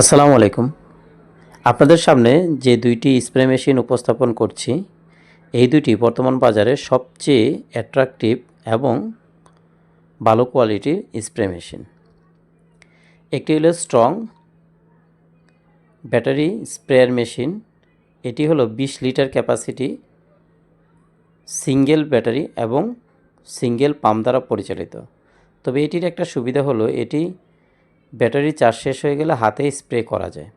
আসসালামু আলাইকুম। আপনাদের সামনে যে দুইটি স্প্রে মেশিন উপস্থাপন করছি, এই দুটি বর্তমান বাজারে সবচেয়ে অ্যাট্রাকটিভ এবং ভালো কোয়ালিটির স্প্রে মেশিন। একটি হলো স্ট্রং ব্যাটারি স্প্রেয়ার মেশিন এটি হলো বিশ লিটার ক্যাপাসিটি সিঙ্গেল ব্যাটারি এবং সিঙ্গেল পাম্প দ্বারা পরিচালিত। তবে এটির একটা সুবিধা হলো, এটি ব্যাটারি চার্জ শেষ হয়ে গেলে হাতে স্প্রে করা যায়।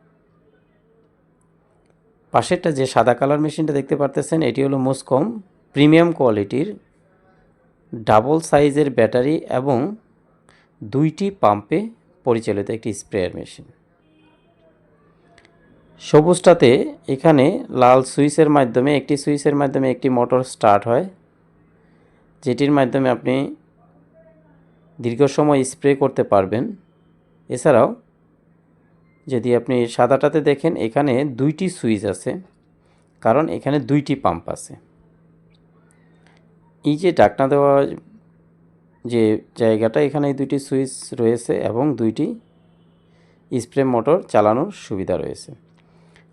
পাশেরটা যে সাদা কালার মেশিনটা দেখতে পারতেছেন, এটি হলো মুসকম প্রিমিয়াম কোয়ালিটির ডাবল সাইজের ব্যাটারি এবং দুইটি পাম্পে পরিচালিত একটি স্প্রেয়ার মেশিন। সবুজটাতে এখানে লাল সুইচের মাধ্যমে, একটি সুইচের মাধ্যমে একটি মোটর স্টার্ট হয়, যেটির মাধ্যমে আপনি দীর্ঘ সময় স্প্রে করতে পারবেন। এছাড়াও যদি আপনি সাদাটাতে দেখেন, এখানে দুইটি সুইচ আছে, কারণ এখানে দুইটি পাম্প আছে। এই যে ডাকনা দেওয়া যে জায়গাটা এখানে দুইটি সুইচ রয়েছে এবং দুইটি স্প্রে মোটর চালানোর সুবিধা রয়েছে।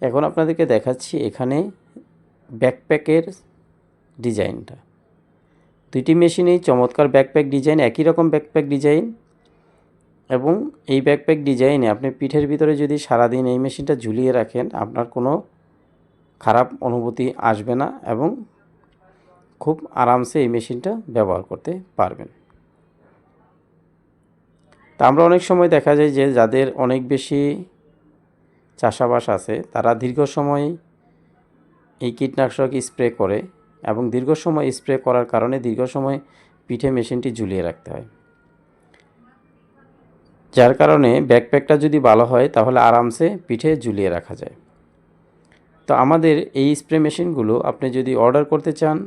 এখন আপনাদেরকে দেখাচ্ছি এখানে ব্যাকপ্যাকের ডিজাইনটা। দুইটি মেশিনেই চমৎকার ব্যাকপ্যাক ডিজাইন, একই রকম ব্যাকপ্যাক ডিজাইন এবং এই ব্যাকপ্যাক ডিজাইনে আপনি পিঠের ভিতরে যদি সারাদিন এই মেশিনটা ঝুলিয়ে রাখেন, আপনার কোনো খারাপ অনুভূতি আসবে না এবং খুব আরামসে এই মেশিনটা ব্যবহার করতে পারবেন। তা আমরা অনেক সময় দেখা যায় যে যাদের অনেক বেশি চাষাবাস আছে, তারা দীর্ঘ সময় এই কীটনাশক স্প্রে করে এবং দীর্ঘ সময় স্প্রে করার কারণে দীর্ঘ সময় পিঠে মেশিনটি ঝুলিয়ে রাখতে হয়। যার কারণে ব্যাকপ্যাকটা যদি ভালো হয়, তাহলে আরামসে পিঠে ঝুলিয়ে রাখা যায়। তো আমাদের এই স্প্রে মেশিনগুলো আপনি যদি অর্ডার করতে চান,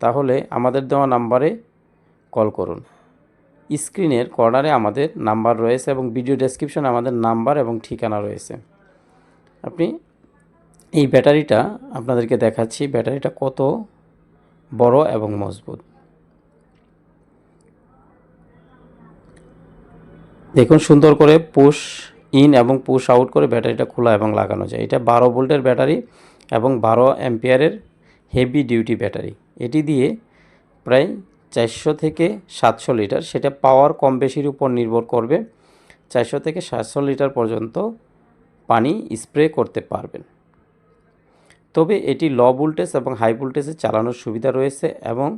তাহলে আমাদের দেওয়া নাম্বারে কল করুন। স্ক্রিনের কর্নারে আমাদের নাম্বার রয়েছে এবং ভিডিও ডেসক্রিপশনে আমাদের নাম্বার এবং ঠিকানা রয়েছে। আপনি এই ব্যাটারিটা আপনাদেরকে দেখাচ্ছি। ব্যাটারিটা কত বড় এবং মজবুত। দেখুন, সুন্দর করে পুশ ইন এবং পুশ আউট করে ব্যাটারিটা খোলা এবং লাগানো যায়। এটা বারো ভোল্টের ব্যাটারি এবং বারো অ্যাম্পিয়ারের হেভি ডিউটি ব্যাটারি। এটি দিয়ে প্রায় চারশো থেকে সাতশো লিটার, সেটা পাওয়ার কম বেশির উপর নির্ভর করবে, চারশো থেকে সাতশো লিটার পর্যন্ত পানি স্প্রে করতে পারবেন। তবে এটি লো ভোল্টেজ এবং হাই ভোল্টেজে চালানোর সুবিধা রয়েছে এবং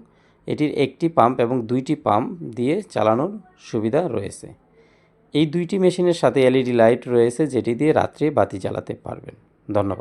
এটির একটি পাম্প এবং দুইটি পাম্প দিয়ে চালানোর সুবিধা রয়েছে। এই দুইটি মেশিনের সাথে এলইডি লাইট রয়েছে যেটি দিয়ে রাত্রে বাতি জ্বালাতে পারবেন। ধন্যবাদ।